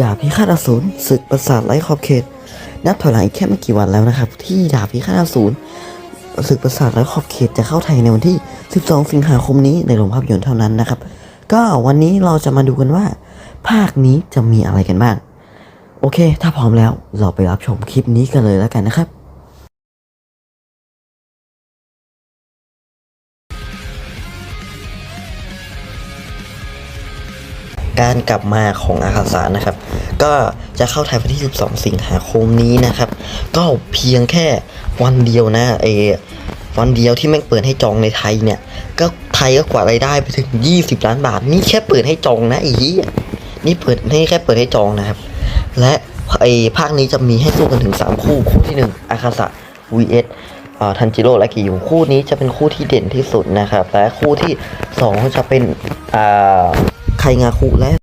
ดาบพิฆาตอสูรศึกประสาทไร้ขอบเขต นับถอยหลังอีกแค่ไม่กี่วันแล้วนะครับ ที่ดาบพิฆาตอสูรศึกประสาทไร้ขอบเขตจะเข้าไทยในวันที่ 12 สิงหาคมนี้ในโรงภาพยนตร์เท่านั้นนะครับ ก็วันนี้เราจะมาดูกันว่า ภาคนี้จะมีอะไรกันบ้าง โอเค ถ้าพร้อมแล้วเราไปรับชมคลิปนี้กันเลยแล้วกันนะครับ การกลับมาของอาคาสานะครับ ก็จะเข้าไทยวันที่ 12 สิงหาคมนี้นะครับ ก็เพียงแค่วันเดียวนะเอวันเดียวที่แม่งเปิดให้จองในไทยเนี่ย ก็ไทยก็กวารายได้ไปถึง 20 ล้านบาท นี่แค่เปิดให้จองนะไอีนี่เปิดให้แค่เปิดให้จองนะครับ และไอภาคนี้จะมีให้สู้กันถึง 3 คู่คู่ที่1อาคาสะ vs อ่าทันจิโร่และกิยูคู่นี้จะเป็นคู่ที่เด่นที่สุดนะครับ และคู่ที่ 2 จะเป็นอ่า ไข่งาคุแล้ว